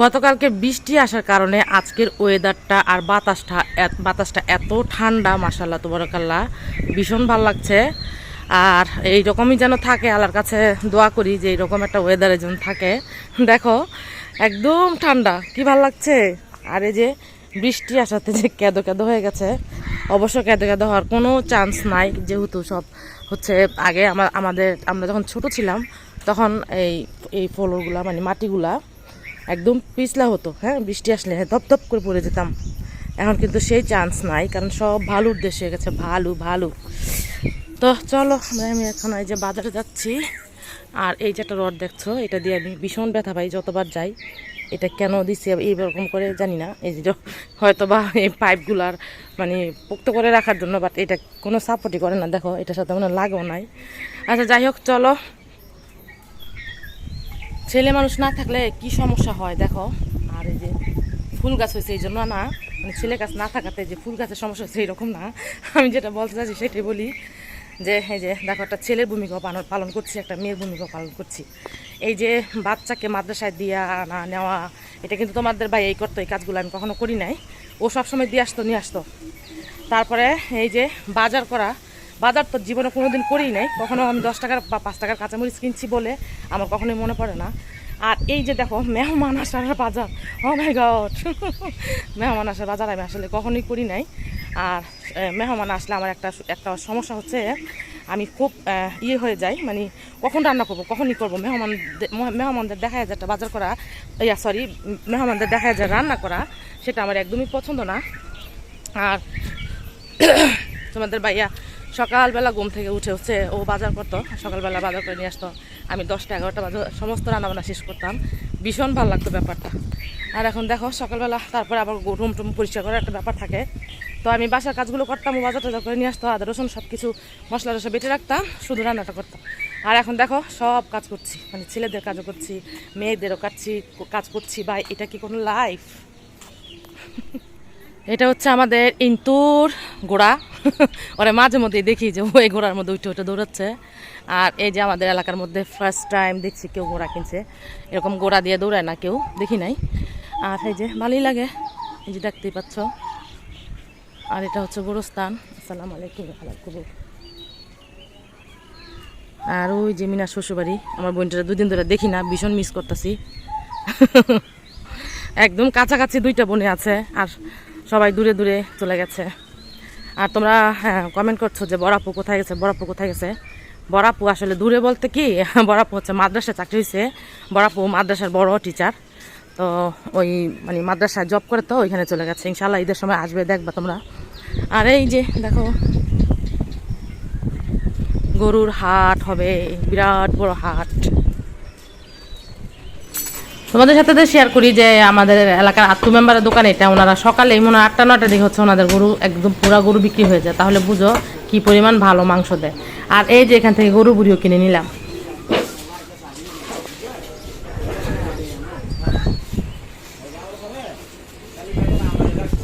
গতকালকে বৃষ্টি আসার কারণে আজকের ওয়েদারটা আর বাতাসটা বাতাসটা এত ঠান্ডা মাসাল্লাহ তোবরকাল্লা ভীষণ ভালো লাগছে। আর এই রকমই যেন থাকে, আল্লাহর কাছে দোয়া করি যে এইরকম একটা ওয়েদারে যেন থাকে। দেখো, একদম ঠান্ডা, কি ভালো লাগছে? আর এই যে বৃষ্টি আসাতে যে কেঁদো কেঁদো হয়ে গেছে, অবশ্য কেঁদো কেঁদো হওয়ার কোনো চান্স নাই, যেহেতু সব হচ্ছে আগে আমার আমাদের আমরা যখন ছোট ছিলাম, তখন এই এই ফলগুলা মানে মাটিগুলা একদম পিছলা হতো হ্যাঁ? বৃষ্টি আসলে হ্যাঁ ধপ ধপ করে পড়ে যেতাম। এখন কিন্তু সেই চান্স নাই, কারণ সব ভালুর দেশ গেছে, ভালু ভালু। তো চলো আমি এখন এই যে বাজারে যাচ্ছি, আর এই যে একটা রড দেখছ, এটা দিয়ে আমি ভীষণ ব্যথা পাই, যতবার যাই, এটা কেন দিচ্ছি এইরকম করে জানি না, এই যে হয়তো বা এই পাইপগুলার মানে পোক্ত করে রাখার জন্য বাট এটা কোনো সাপোর্টই করে না, দেখো, এটার সাথে কোনো লাগেও নাই। আচ্ছা যাই হোক, চলো ছেলে মানুষ না থাকলে কি সমস্যা হয়, দেখো। আর এই যে ফুল গাছ হয়েছে এই জন্য না মানে ছেলে গাছ না থাকাতে যে ফুল গাছের সমস্যা হচ্ছে এরকম না। আমি যেটা বলতে চাচ্ছি, সেটাই বলি যে, এই যে, দেখো, একটা ছেলের ভূমিকা পালন পালন করছি, একটা মেয়ের ভূমিকা পালন করছি। এই যে বাচ্চাকে মাদ্রাসায় দিয়ে আনা, নেওয়া, এটা কিন্তু তোমাদের ভাই এই করতো, এই কাজগুলো আমি কখনো করি নাই। ও সবসময় দিয়ে আসতো, নিয়ে আসতো। তারপরে এই যে বাজার করা বাজার তো জীবনে কোনোদিন করি নাই। কখনো আমি দশ টাকার বা পাঁচ টাকার কাঁচামরিচ কিনছি বলে আমার কখনোই মনে পড়ে না। আর এই যে দেখো, মেহমান আসার বাজার। মাই গড মেহমান আসার বাজার আমি আসলে কখনোই করি নাই। আর মেহমান আসলে আমার একটা একটা সমস্যা হচ্ছে, আমি খুব ইয়ে হয়ে যাই। মানে কখন রান্না করব, কখনই করব। মেহমান মেহমানদের দেখা যায় একটা বাজার করা, ইয়া সরি মেহমানদের দেখা যায় রান্না করা, সেটা আমার একদমই পছন্দ না। আর, তোমাদের ভাইয়া সকালবেলা ঘুম থেকে উঠে হচ্ছে ও বাজার করতো, সকালবেলা বাজার করে নিয়ে আসতো। আমি দশটা, এগারোটা বাজে, সমস্ত রান্নাবান্না শেষ করতাম। ভীষণ ভালো লাগতো ব্যাপারটা। আর এখন দেখো, সকালবেলা তারপরে আবার রুম টুম পরিষ্কার করার একটা ব্যাপার থাকে। তো আমি বাসার কাজগুলো করতাম বাজার টাজার করে নিয়ে আসতো, আদা, রসুন সব কিছু মশলা টসলা বেটে রাখতাম, শুধু রান্নাটা করতাম। আর এখন দেখো, সব কাজ করছি। মানে ছেলেদের কাজও করছি, মেয়েদেরও কাটছি কাজ করছি। বা এটা কি কোনো লাইফ এটা হচ্ছে আমাদের ইন্তুর ঘোড়া ওরা মাঝে মধ্যে দেখি যে ওই ঘোড়ার মধ্যে উঠে উঠে দৌড়াচ্ছে। আর এই যে আমাদের এলাকার মধ্যে ফার্স্ট টাইম দেখছি কেউ ঘোড়া কিনছে। এরকম ঘোড়া দিয়ে দৌড়ায় না কেউ, দেখি নাই। আর এই যে ভালোই লাগে, এই যে দেখতেই পাচ্ছ। আর এটা হচ্ছে গোরস্থান। আসসালামু আলাইকুম আলাইকুম আর ওই যে মিনার শ্বশুরবাড়ি, আমার বোনটা দুদিন ধরে দেখি না, ভীষণ মিস করতেছি। একদম কাছাকাছি দুইটা বোনে আছে। আর সবাই দূরে দূরে চলে গেছে। আর তোমরা হ্যাঁ কমেন্ট করছ যে বরাপু কোথায় গেছে বড়াপু কোথায় গেছে? বরাপু আসলে দূরে বলতে কি বড়াপু হচ্ছে মাদ্রাসায় চাকরি হয়েছে বরাপু মাদ্রাসার বড় টিচার তো ওই মানে মাদ্রাসায় জব করে তো ওইখানে চলে গেছে। ইনশাল্লাহ ঈদের সময় আসবে, দেখবা তোমরা। আর এই যে, দেখো, গরুর হাট হবে, বিরাট বড় হাট। তোমাদের সাথে তো শেয়ার করি যে আমাদের এলাকার আত্ম মেম্বারের দোকান, এটা ওনারা সকালে মনে হয় আটটা নটা দিকে হচ্ছে ওনাদের গরু একদম পুরা গরু বিক্রি হয়ে যায়। তাহলে বুঝো কি পরিমাণ ভালো মাংস দেয়। আর এই যে এখান থেকে গরু বুড়িও কিনে নিলাম।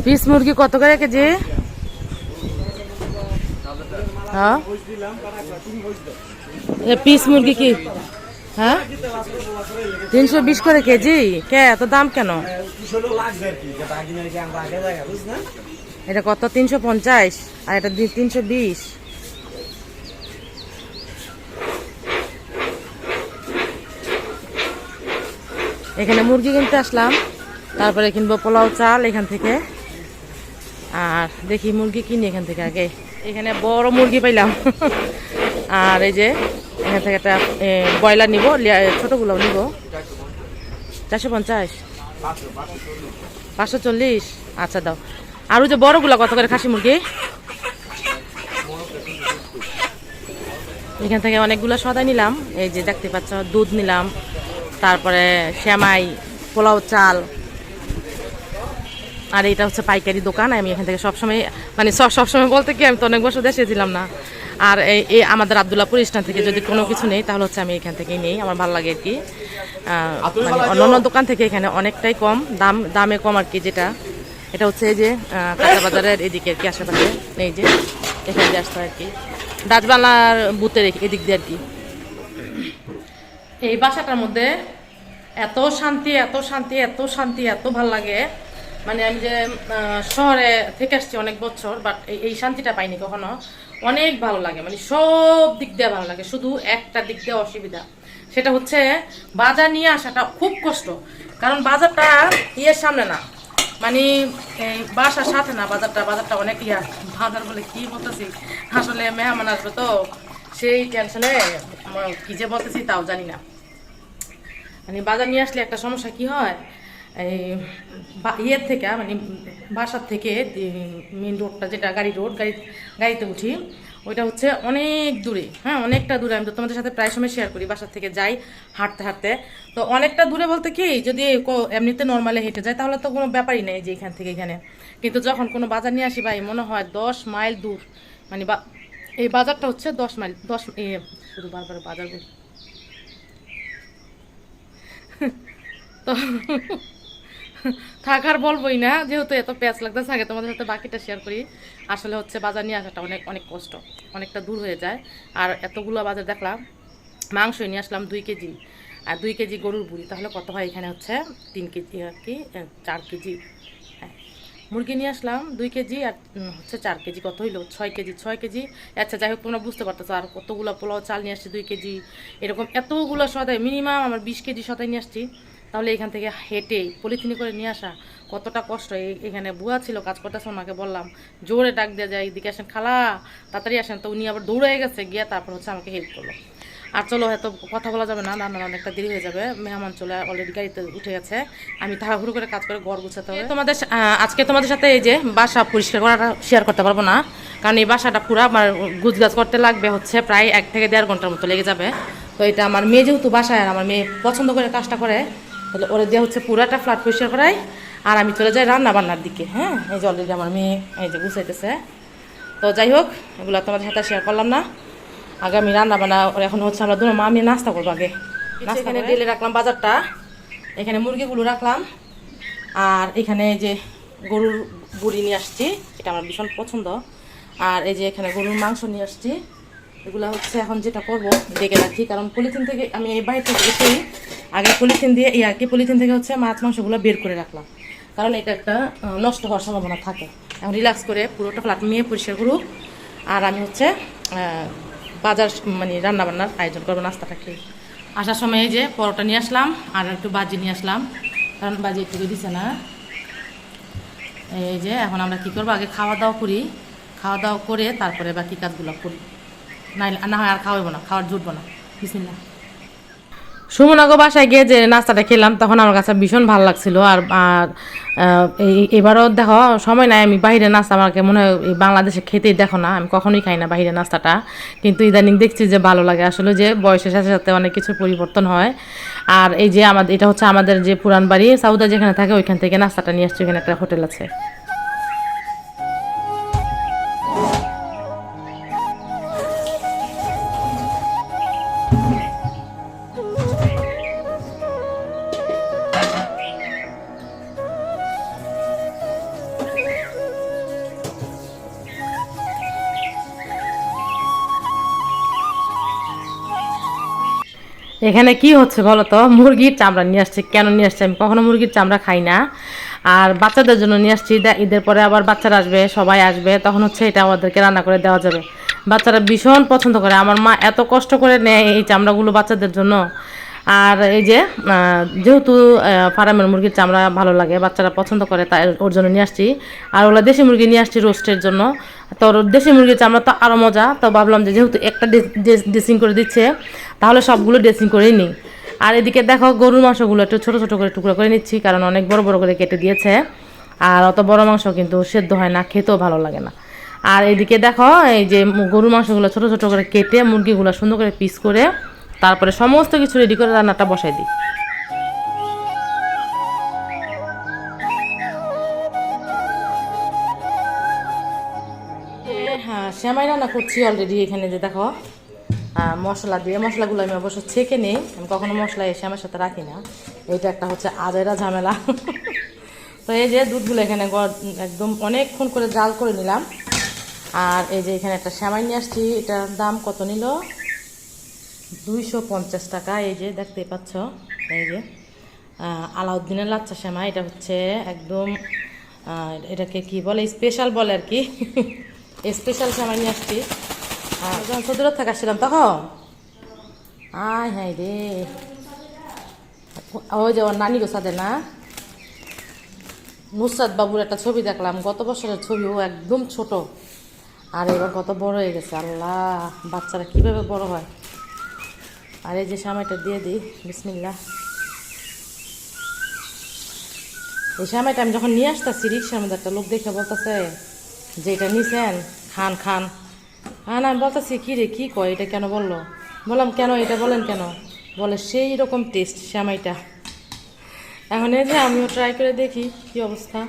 পিস মুরগি কত করে কেজি? হ্যাঁ? পিস মুরগি কি? হ্যাঁ? তিনশো বিশ করে কেজি? কে, এত দাম কেন? এটা কত? তিনশো পঞ্চাশ। আর এটা তিনশো বিশ। এখানে মুরগি কিনতে আসলাম। তারপরে কিনবো পোলাও চাল এখান থেকে। আর দেখি মুরগি কিনি এখান থেকে আগে। এখানে বড় মুরগি পাইলাম। আর এই যে, এখান থেকে একটা ব্রয়লার নিব ছোটগুলোও নিব। চারশো পঞ্চাশ। পাঁচশো চল্লিশ। আচ্ছা দাও। আর ওই যে বড়গুলো কত করে খাসি মুরগি? এখান থেকে অনেকগুলো সদাই নিলাম। এই যে দেখতে পাচ্ছ, দুধ নিলাম। তারপরে শ্যামাই পোলাও চাল। আর এটা হচ্ছে পাইকারি দোকান। আমি এখান থেকে সবসময় মানে সব সবসময় বলতে কি, আমি তো অনেক বছর দেশে ছিলাম না। আর এই এই আমাদের আবদুল্লাপুর স্ট্যান্ড থেকে যদি কোনো কিছু নেই তাহলে হচ্ছে আমি এখান থেকেই নেই আমার ভালো লাগে আর কি। মানে অন্যান্য দোকান থেকে এখানে অনেকটাই কম দাম দামে কম আর কি যেটা। এটা হচ্ছে এই যে কাঁচা বাজারের এদিকে আর কি আশেপাশে এই যে এখানে আসতে হয় আর কি। ডাচবাংলার বুথের এদিক দিয়ে আর কি। এই বাসাটার মধ্যে এত শান্তি এত শান্তি এত শান্তি এত ভালো লাগে। মানে আমি যে শহরে থেকে আসছি অনেক বছর বাট এই শান্তিটা পাইনি কখনো। অনেক ভালো লাগে মানে সব দিক দিয়ে ভালো লাগে, শুধু একটা দিক দিয়ে অসুবিধা। সেটা হচ্ছে বাজার নিয়ে আসাটা খুব কষ্ট, কারণ বাজারটা ইয়ের সামনে না মানে বাসার সাথে না, বাজারটা বাজারটা অনেক ইয়া, বাজার বলে কি বলতেছি? আসলে মেহমান আসবে তো, সেই টেনশনে কি যে বলতেছি তাও জানি না। মানে বাজার নিয়ে আসলে একটা সমস্যা কি হয়? এই ইয়ের থেকে মানে বাসার থেকে মেন রোডটা যেটা, গাড়ি রোড গাড়ি, গাড়িতে উঠি, ওইটা হচ্ছে অনেক দূরে হ্যাঁ অনেকটা দূরে। আমি তো তোমাদের সাথে প্রায় সময় শেয়ার করি, বাসার থেকে যাই হাঁটতে হাঁটতে। তো অনেকটা দূরে বলতে কি, যদি এমনিতে নর্মালে হেঁটে যায় তাহলে তো কোনো ব্যাপারই নেই যে এখান থেকে এখানে। কিন্তু যখন কোনো বাজার নিয়ে আসি ভাই, মনে হয় দশ মাইল দূর মানে বা, এই বাজারটা হচ্ছে দশ মাইল, দশ শুধু বারবার বাজার তো থাকার বলবোই না, যেহেতু এত প্যাঁচ লাগতেছে, আগে তোমাদের সাথে বাকিটা শেয়ার করি। আসলে হচ্ছে বাজার নিয়ে আসাটা অনেক অনেক কষ্ট, অনেকটা দূর হয়ে যায়। আর এতগুলো বাজার দেখলাম মাংস নিয়ে আসলাম দুই কেজি, আর দুই কেজি গরুর বুড়ি। তাহলে কত হয় এখানে হচ্ছে তিন কেজি আর কি চার কেজি। হ্যাঁ মুরগি নিয়ে আসলাম দুই কেজি আর হচ্ছে চার কেজি। কত হইল? ছয় কেজি ছয় কেজি। আচ্ছা যাই হোক, তোমরা বুঝতে পারতেছো, আর কতগুলো পোলাও চাল নিয়ে আসছি দুই কেজি। এরকম এতগুলো সদাই মিনিমাম আমার বিশ কেজি সদাই নিয়ে আসছি। তাহলে এখান থেকে হেঁটে পলিথিনি করে নিয়ে আসা কতটা কষ্ট। এখানে বুয়া ছিল, কাজ করতেছে ওনাকে বললাম, জোরে ডাক দেওয়া যায়, এদিকে আসেন খালা, তাড়াতাড়ি আসেন। তো উনি আবার দৌড়ে গেছে, গিয়ে তারপর হচ্ছে আমাকে হেল্প করল। আর চলো হয়তো কথা বলা যাবে না রান্না অনেকটা দেরি হয়ে যাবে। মেহমান চলে অলরেডি গাড়িতে উঠে গেছে। আমি তাড়াহুড়ো করে কাজ করে ঘর গুছাতে হবে। তোমাদের আজকে তোমাদের সাথে এই যে বাসা পরিষ্কার করাটা শেয়ার করতে পারব না, কারণ এই বাসাটা পুরো আমার গুছগাছ করতে লাগবে হচ্ছে প্রায় এক থেকে দেড় ঘণ্টার মতো লেগে যাবে। তো এটা আমার মেয়ে যেহেতু বাসায়, আর আমার মেয়ে পছন্দ করে কাজটা করে তাহলে ওরা দিয়ে হচ্ছে পুরাটা ফ্ল্যাট পরিষ্কার করাই আর আমি চলে যাই রান্না বান্নার দিকে হ্যাঁ? এই যে অলরেডি আমার মেয়ে এই যে গুছাইতেছে। তো যাই হোক এগুলো তোমাদের সাথে শেয়ার করলাম না। আগে আমি রান্না বান্না ওর এখন হচ্ছে আমরা দুটো মা আমি নাস্তা করব আগে। নাস্তা এখানে ডেলে রাখলাম বাজারটা। এখানে মুরগিগুলো রাখলাম। আর এখানে এই যে গরুর বুড়ি নিয়ে আসছি এটা আমার ভীষণ পছন্দ। আর এই যে এখানে গরুর মাংস নিয়ে আসছি। এগুলো হচ্ছে এখন যেটা করব ডেকে রাখি কারণ পলিথিন থেকে আমি এই বাইরে থেকে এসেই আগে পলিথিন দিয়ে, এই আর কি পলিথিন থেকে হচ্ছে মাছ, মাংসগুলো বের করে রাখলাম। কারণ এটা একটা নষ্ট হওয়ার সম্ভাবনা থাকে। এখন রিল্যাক্স করে পুরোটা ফ্ল্যাট নিয়ে পরিষ্কার করুক। আর আমি হচ্ছে বাজার মানে রান্নাবান্নার আয়োজন করব নাস্তাটা খেয়ে। আসার সময় যে পরোটা নিয়ে আসলাম, আর একটু বাজি নিয়ে আসলাম। কারণ বাজি একটু দিছে না। এই যে এখন আমরা কি করব? আগে খাওয়া দাওয়া করি। খাওয়া দাওয়া করে তারপরে বাকি কাজগুলো করি। না না হয় আর খাওয়াবো না, খাওয়ার জুটবো না। বিসমিল্লাহ। সুমনাগো বাসায় গিয়ে যে নাস্তাটা খেলাম তখন আমার কাছে ভীষণ ভালো লাগছিল। আর আর, এবারও দেখো সময় নাই আমি বাইরে নাস্তা আমাকে মনে হয় বাংলাদেশে খেতেই দেখো না আমি কখনোই খাই না বাইরে নাস্তাটা। কিন্তু ইদানিং দেখছি যে ভালো লাগে। আসলে যে বয়সের সাথে সাথে অনেক কিছু পরিবর্তন হয়। আর এই যে আমাদের এটা হচ্ছে আমাদের যে পুরান বাড়ি সাউদা যেখানে থাকে ওইখান থেকে নাস্তাটা নিয়ে আসছি ওইখানে একটা হোটেল আছে। এখানে কি হচ্ছে বলো তো মুরগির চামড়া নিয়ে আসছে। কেন নিয়ে আসছে? আমি কখনো মুরগির চামড়া খাই না। আর বাচ্চাদের জন্য নিয়ে আসছি। ঈদের পরে আবার বাচ্চারা আসবে, সবাই আসবে। তখন হচ্ছে এটা আমাদেরকে রান্না করে দেওয়া যাবে। বাচ্চারা ভীষণ পছন্দ করে। আমার মা এত কষ্ট করে নেয় এই চামড়াগুলো বাচ্চাদের জন্য। আর এই যে যেহেতু ফার্মের মুরগির চামড়া ভালো লাগে, বাচ্চারা পছন্দ করে, তাই ওর জন্য নিয়ে আসছি। আর ওগুলো দেশি মুরগি নিয়ে আসছি রোস্টের জন্য। তো দেশি মুরগির চামড়া তো আরও মজা। তো ভাবলাম যে যেহেতু একটা ড্রেসিং করে দিচ্ছে, তাহলে সবগুলো ড্রেসিং করেই নিই। আর এদিকে দেখো গরুর মাংসগুলো একটু ছোটো ছোটো করে টুকরো করে নিচ্ছি, কারণ অনেক বড় বড় করে কেটে দিয়েছে। আর অত বড় মাংস কিন্তু সেদ্ধ হয় না, খেতেও ভালো লাগে না। আর এদিকে দেখো এই যে গরুর মাংসগুলো ছোটো ছোটো করে কেটে মুরগিগুলো সুন্দর করে পিস করে তারপরে সমস্ত কিছু রেডি করে রান্নাটা বসাই দিই। শ্যামাই রান্না করছি অলরেডি এখানে যে দেখো মশলা দিয়ে, মশলাগুলো আমি অবশ্য ছেঁকে নিই, আমি কখনো মশলা এই শ্যামের সাথে রাখি না। এইটা একটা হচ্ছে আজেরা ঝামেলা। তো এই যে দুধগুলো এখানে একদম অনেকক্ষণ করে জাল করে নিলাম। আর এই যে এখানে একটা শ্যামাই নিয়ে আসছি এটার দাম কত নিল? দুইশো পঞ্চাশ টাকা, এই যে দেখতে পাচ্ছ, এই যে আলাউদ্দিনের লাচ্চা শ্যামা এটা হচ্ছে একদম এটাকে কি বলে? স্পেশাল বলে আর কি। স্পেশাল শ্যামা নিয়ে আসছি। যখন সদুরত থেকে আসছিলাম তখন? আয় হাই রে। ওই যে ওর নানি গোসাদের না? নুসরাত বাবুর একটা ছবি দেখলাম। গত বছরের ছবি, ও একদম ছোট। আর এবার কত বড় হয়ে গেছে। আল্লাহ, বাচ্চারা কীভাবে বড় হয়। আর এই যে সামাইটা দিয়ে দিই। বিসমিল্লা এই সামাইটা আমি যখন নিয়ে আসতেছি, রিক্সার মধ্যে একটা লোক দেখে বলতেছে যে এটা নিছেন, খান খান। হ্যাঁ আমি বলতেছি, কী রে, কী কয়? এটা কেন বলল? বললাম, কেন এটা বলেন কেন? বলে, সেই রকম টেস্ট শ্যামাইটা। এখন এই যে আমিও ট্রাই করে দেখি কি অবস্থা।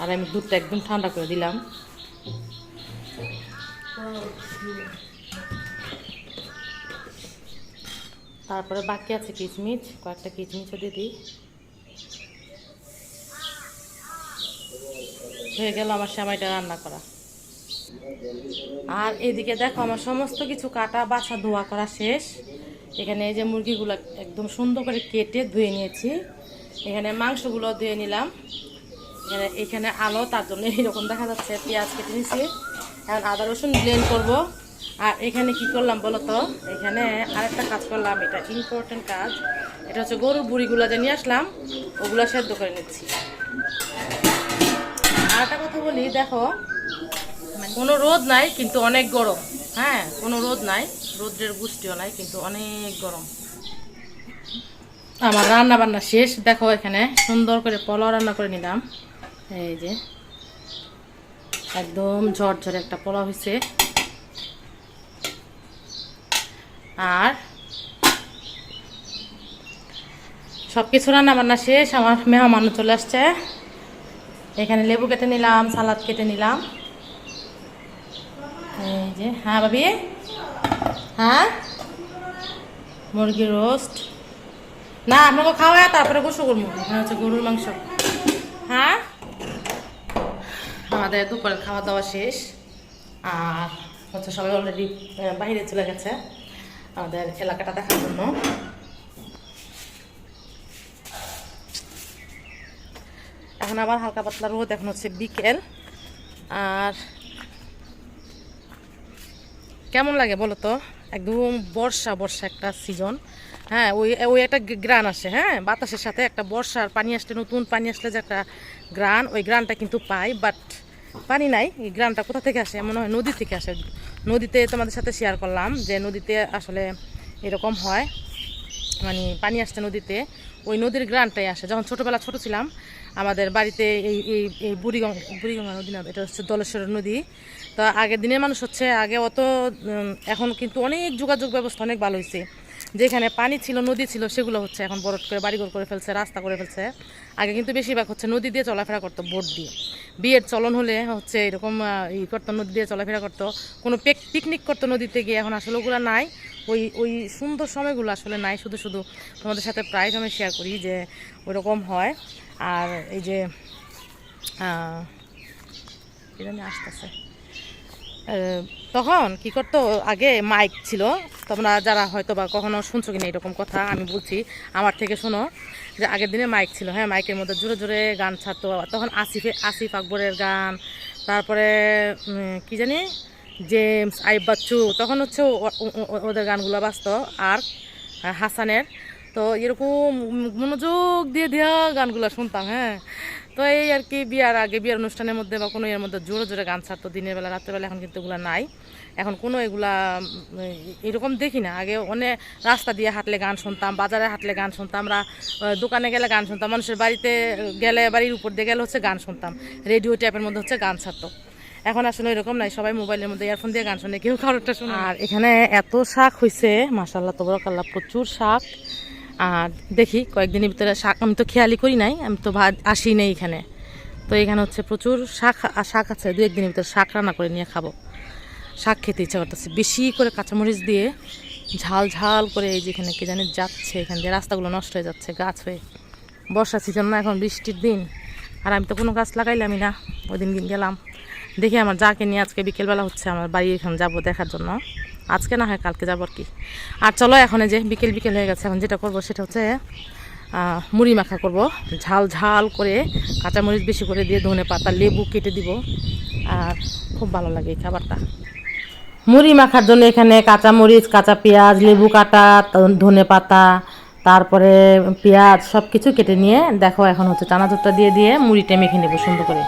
আর আমি দুধটা একদম ঠান্ডা করে দিলাম। তারপরে বাকি আছে কিচমিচ কয়েকটা কিচমিচও দিয়ে দিই। হয়ে গেল আমার সেমাইটা রান্না করা। আর এদিকে দেখো আমার সমস্ত কিছু কাটা, বাছা, ধোয়া করা শেষ। এখানে এই যে মুরগিগুলো একদম সুন্দর করে কেটে ধুয়ে নিয়েছি। এখানে মাংসগুলো ধুয়ে নিলাম। এখানে এখানে আলো, তার জন্য এইরকম দেখা যাচ্ছে পেঁয়াজ কেটে নিয়েছি। এখন আদা, রসুন ব্লেন্ড করব। আর এখানে কি করলাম বলো তো? এখানে আরেকটা কাজ করলাম, এটা ইম্পর্টেন্ট কাজ। এটা হচ্ছে গরুর বুড়িগুলো যে নিয়ে আসলাম, ওগুলো সেদ্ধ করে নিচ্ছি। আর একটা কথা বলি, দেখো, কোনো রোদ নাই, কিন্তু অনেক গরম। হ্যাঁ কোনো রোদ নাই, রোদ্রের গুষ্টিও নাই, কিন্তু অনেক গরম। আমার রান্না বান্না শেষ, দেখো এখানে সুন্দর করে পোলাও রান্না করে নিলাম। এই যে, একদম ঝরঝরে একটা পোলাও হয়েছে। আর সব কিছু রান্না বান্না শেষ, আমার মেহমানও চলে আসছে। এখানে লেবু কেটে নিলাম, সালাদ কেটে নিলাম। এই যে হ্যাঁ ভাবি? হ্যাঁ? মুরগির রোস্ট। না, আপনাকে খাওয়া তারপরে গোসল করব। এখানে হচ্ছে গরুর মাংস। হ্যাঁ? আমাদের দুপুরের খাওয়া দাওয়া শেষ। আর হচ্ছে সবাই অলরেডি বাইরে চলে গেছে আমাদের এলাকাটা দেখার জন্য। এখন আবার হালকা পাতলা রোদ এখন হচ্ছে বিকেল। আর কেমন লাগে বলো তো? একদম বর্ষা বর্ষা একটা সিজন হ্যাঁ ওই ওই একটা গ্রান আসে হ্যাঁ? বাতাসের সাথে একটা বর্ষার পানি আসলে, নতুন পানি আসলে যে একটা গ্রান, ওই গ্রানটা কিন্তু পাই বাট পানি নাই। এই গ্রানটা কোথা থেকে আসে? মনে হয় নদী থেকে আসে। নদীতে তোমাদের সাথে শেয়ার করলাম যে নদীতে আসলে এরকম হয়। মানে পানি আসছে নদীতে, ওই নদীর গ্রানটাই আসে। যখন ছোটোবেলা ছোট ছিলাম, আমাদের বাড়িতে এই এই এই বুড়িগঙ্গা বুড়িগঙ্গা নদী না, এটা হচ্ছে দলেশ্বরের নদী। তো আগের দিনের মানুষ হচ্ছে, আগে অত এখন কিন্তু অনেক যোগাযোগ ব্যবস্থা অনেক ভালো হয়েছে। যেখানে পানি ছিল, নদী ছিল, সেগুলো হচ্ছে এখন বরফ করে বাড়িঘর করে ফেলছে, রাস্তা করে ফেলছে। আগে কিন্তু বেশিরভাগ হচ্ছে নদী দিয়ে চলাফেরা করতো, বোট দিয়ে। বিয়ের চলন হলে হচ্ছে এরকম ই করতো, নদী দিয়ে চলাফেরা করতো। কোনো পিকনিক করতো নদীতে গিয়ে, এখন আসলে ওগুলো নাই। ওই ওই সুন্দর সময়গুলো আসলে নাই, শুধু শুধু তোমাদের সাথে প্রায় সময় শেয়ার করি যে ওইরকম হয়। আর এই যে জানি আসতেছে। তখন কি করতো, আগে মাইক ছিল, তোমরা যারা হয়তো বা কখনো শুনছো কিনা এরকম কথা, আমি বলছি, আমার থেকে শোনো, যে আগের দিনে মাইক ছিল হ্যাঁ মাইকের মধ্যে জোরে জোরে গান ছাড়তো, তখন আসিফে, আসিফ আকবরের গান, তারপরে কি জানি জেমস, আইব বাচ্চু, তখন হচ্ছে ওদের গানগুলো বাজতো, আর হাসানের। তো এরকম মনোযোগ দিয়ে দেওয়া গানগুলো শুনতাম হ্যাঁ। তো এই আর কি বিয়ার আগে, বিয়ার অনুষ্ঠানের মধ্যে বা কোনো এর মধ্যে জোরে জোরে গান ছাড়তো, দিনের বেলা রাত্রেবেলা এখন কিন্তু এগুলো নাই। এখন কোনো এগুলা এরকম দেখি না। আগে অনেক রাস্তা দিয়ে হাঁটলে গান শুনতাম, বাজারে হাঁটলে গান শুনতাম, আমরা দোকানে গেলে গান শুনতাম, মানুষের বাড়িতে গেলে, বাড়ির উপর দিয়ে গেলে হচ্ছে গান শুনতাম। রেডিও ট্যাপের মধ্যে হচ্ছে গান ছাড়তো। এখন আসলে এরকম নাই, সবাই মোবাইলের মধ্যে ইয়ারফোন দিয়ে গান শুনে, কেউ কারোরটা শুনে আর এখানে এত শাক হয়েছে মাসাল্লাহ তবরকাল্লাহ, প্রচুর শাক। আর দেখি, কয়েকদিনের ভিতরে শাক, আমি তো খেয়ালি করি নাই, আমি তো ভাত আসি নাই এখানে। তো এখানে হচ্ছে প্রচুর শাক শাক আছে, দু একদিনের ভিতরে শাক রান্না করে নিয়ে খাব। শাক খেতে ইচ্ছা করতেছে, বেশি করে কাঁচামরিচ দিয়ে ঝাল ঝাল করে এই যেখানে কে জানি যাচ্ছে, এখান দিয়ে রাস্তাগুলো নষ্ট হয়ে যাচ্ছে, গাছ হয়ে। বর্ষা সিজন না, এখন বৃষ্টির দিন। আর আমি তো কোনো গাছ লাগাইলামই না, ওই দিন গেলাম। দেখি আমার যাকে নিয়ে আজকে বিকেলবেলা হচ্ছে আমার বাড়ি এখানে যাব দেখার জন্য। আজকে না হয় কালকে যাব আর কি। আর চলো এখন যে বিকেল বিকেল হয়ে গেছে, এখন যেটা করব সেটা হচ্ছে মুড়ি মাখা করব। ঝাল ঝাল করে কাঁচামরিচ বেশি করে দিয়ে ধনে পাতা, লেবু কেটে দিব। আর খুব ভালো লাগে এই খাবারটা। মুড়ি মাখার জন্য এখানে কাঁচামরিচ, কাঁচা পেঁয়াজ, লেবু কাটা ধনে পাতা, তারপরে পেঁয়াজ সব কিছু কেটে নিয়ে দেখো এখন হচ্ছে চানাচুরটা দিয়ে দিয়ে মুড়িটা মেখে নেব সুন্দর করে।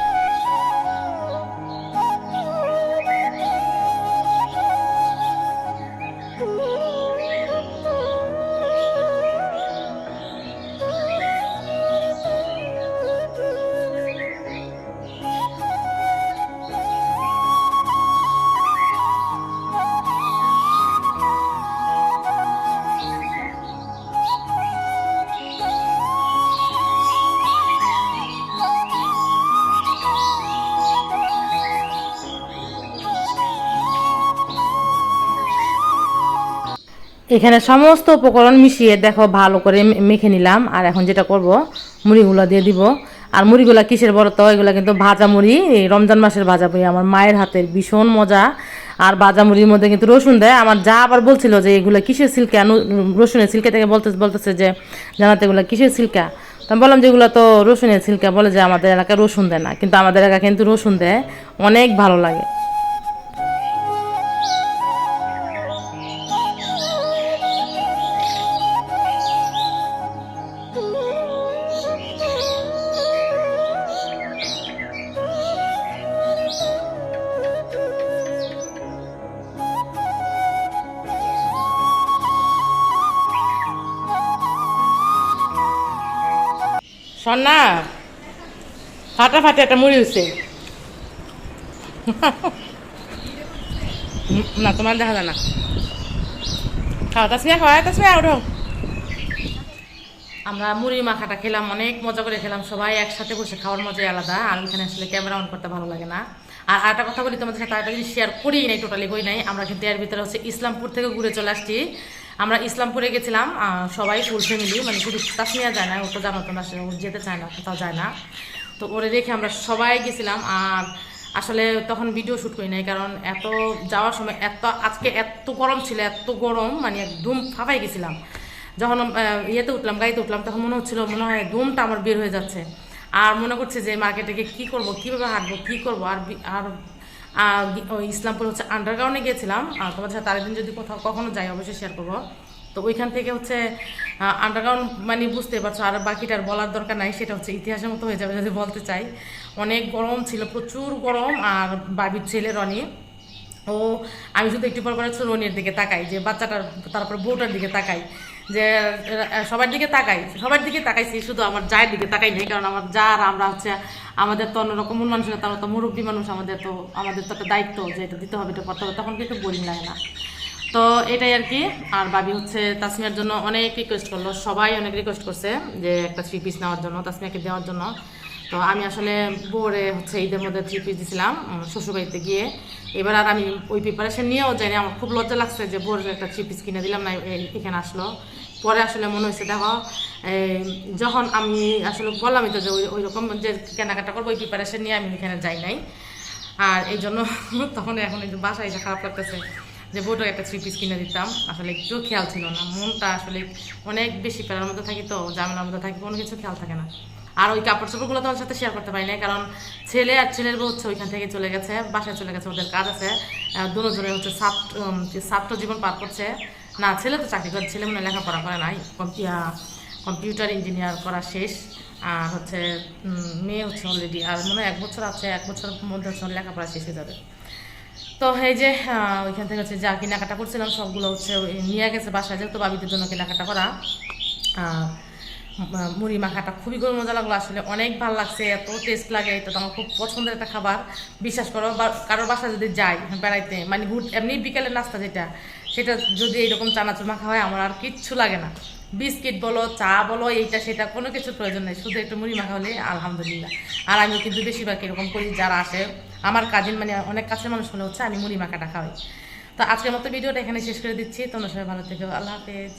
এখানে সমস্ত উপকরণ মিশিয়ে দেখো, ভালো করে মেখে নিলাম। আর এখন যেটা করব, মুড়িগুলো দিয়ে দিব। আর মুড়িগুলা কিসের বড় তো? এগুলো কিন্তু ভাজা মুড়ি। এই রমজান মাসের ভাজা মুড়ি আমার মায়ের হাতের ভীষণ মজা। আর ভাজা মুড়ির মধ্যে কিন্তু রসুন দেয়। আমার যা আবার বলছিল যে এগুলো কিসের সিল্কা রসুনের সিল্কা থেকে বলতে বলতেছে যে জানাতে এগুলো কিসের সিল্কা? তো আমি বললাম যে এগুলো তো রসুনের সিল্কা বলে যে আমাদের এলাকায় রসুন দেয় না। কিন্তু আমাদের এলাকায় কিন্তু রসুন দেয়। অনেক ভালো লাগে। সন্না, ফাটাফাটি একটা মুড়ি হচ্ছে না, তোমার দেখা যায় না। খাও, তাসমিয়া খাওয়া তাসমিয়া ওঠো আমরা মুড়ি মাখাটা খেলাম, অনেক মজা করে খেলাম সবাই, একসাথে বসে খাওয়ার মজাই আলাদা, আর ওইখানে আসলে ক্যামেরা অন করতে ভালো লাগে না। আর আরেকটা কথা বলি, তোমাদের সাথে আরেকটা জিনিস শেয়ার করি নাই টোটালি করি নাই। আমরা কিন্তু এর ভিতরে হচ্ছে ইসলামপুর থেকে ঘুরে চলে আসছি। আমরা ইসলামপুরে গেছিলাম সবাই ফুল ফ্যামিলি মানে শুধু তাসমিয়া যায় না, ও তো জানো তোমরা সে- ও যেতে চায় না, কোথাও যায় না। তো ওরে রেখে আমরা সবাই গেছিলাম, আর আসলে তখন ভিডিও শ্যুট করি নাই, কারণ এত যাওয়ার সময় এত, আজকে এত গরম ছিল, এত গরম মানে একদম ফাঁপাই গেছিলাম। যখন ইয়েতে উঠলাম, গাড়িতে উঠলাম, তখন মনে হচ্ছিল, মনে হয় ধুমটা আমার বের হয়ে যাচ্ছে। আর মনে করছে যে মার্কেটে গিয়ে কী করব, কীভাবে হাঁটবো, কী করব, আর আর ওই ইসলামপুর হচ্ছে আন্ডারগ্রাউন্ডে গিয়েছিলাম। আর তোমাদের সাথে আরেকদিন যদি কোথাও কখনো যাই, অবশ্যই শেয়ার করব। তো ওইখান থেকে হচ্ছে আন্ডারগ্রাউন্ড মানে বুঝতে পারছ, আর বাকিটার বলার দরকার নাই, সেটা হচ্ছে ইতিহাসের মতো হয়ে যাবে যদি বলতে চাই। অনেক গরম ছিল, প্রচুর গরম, আর বাবির ছেলে রনি ও, আমি শুধু একটু পর হচ্ছে রনির দিকে তাকাই, যে বাচ্চাটার, তারপর বউটার দিকে তাকাই, যে সবার দিকে তাকাই, সবার দিকে তাকাইছি, শুধু আমার জায়ের দিকে তাকাই নাই, কারণ আমার যা আর আমরা হচ্ছে, আমাদের তো অন্যরকম মানুষ মানসিকতা আমরা তো মুরব্বী মানুষ, আমাদের তো আমাদের তো একটা দায়িত্ব যে এটা দিতে হবে, এটা করতে হবে, তখন কিন্তু বোরিং লাগে না। তো এটাই আর কি, আর বাবি হচ্ছে তাসমিয়ার জন্য অনেক রিকোয়েস্ট করল, সবাই অনেক রিকোয়েস্ট করছে যে একটা থ্রি পিস নেওয়ার জন্য, তাসমিয়াকে দেওয়ার জন্য। তো আমি আসলে বোরে হচ্ছে ঈদের মধ্যে থ্রি পিস দিয়েছিলাম শ্বশুরবাড়িতে গিয়ে। এবার আর আমি ওই প্রিপারেশন নিয়েও যাইনি। আমার খুব লজ্জা লাগছে যে বোর একটা থ্রি পিস কিনে দিলাম না এখানে আসলো। পরে আসলে মনে হয়েছে দেখো যখন আমি আসলে বললামই তো যে ওই রকম যে কেনাকাটা করব, ওই প্রিপারেশন নিয়ে আমি এখানে যাই নাই। আর এই জন্য তখন এখন একটু বাসায় এসে খারাপ লাগতেছে যে বউটাকে একটা থ্রি পিস কিনে দিতাম। আসলে একটু খেয়াল ছিল না, মনটা আসলে অনেক বেশি প্যারার মধ্যে থাকি তো জামেলার মধ্যে থাকি, কোনো কিছু খেয়াল থাকে না। আর ওই কাপড় চোপড়গুলো তোমার সাথে শেয়ার করতে পারি না কারণ ছেলে আর ছেলের বউ হচ্ছে ওইখান থেকে চলে গেছে, বাসায় চলে গেছে, ওদের কাজ আছে। দুজনে হচ্ছে ছাত্র ছাত্র জীবন পার করছে। না, ছেলে তো চাকরি করে, ছেলে মনে লেখাপড়া করে নাই। কম্পিউটার ইঞ্জিনিয়ার করা শেষ। আর হচ্ছে মেয়ে হচ্ছে অলরেডি আর মনে এক বছর আছে, এক বছরের মধ্যে হচ্ছে লেখাপড়া শেষ হয়ে যাবে। তো এই যে ওইখান থেকে হচ্ছে যা কেনাকাটা করছিলাম, সবগুলো হচ্ছে নিয়ে গেছে বাসায়, যেহেতু বাবিদের জন্য কেনাকাটা করা। মুড়ি মাখাটা খুবই গরম মজা লাগল আসলে। অনেক ভালো লাগছে, এত টেস্ট লাগে, এটা তো আমার খুব পছন্দের একটা খাবার। বিশ্বাস করো কারোর বাসা যদি যাই বেড়াইতে মানে ঘুর এমনি বিকেলের নাস্তা যেটা, সেটা যদি এরকম চানাচুর মাখা হয়, আমার আর কিচ্ছু লাগে না। বিস্কিট বলো, চা বলো, এইটা সেটা কোনো কিছুর প্রয়োজন নেই, শুধু একটু মুড়ি মাখা হলে আলহামদুলিল্লাহ। আর আমি কিন্তু বেশিরভাগ এরকম করি, যারা আসে, আমার কাজিন মানে অনেক কাছের মানুষ হলে হচ্ছে আমি মুড়ি মাখাটা খাওয়াই। তো আজকের মতো ভিডিওটা এখানে শেষ করে দিচ্ছি, তোমরা সবাই ভালো থেকো, আল্লাহ হাফেজ।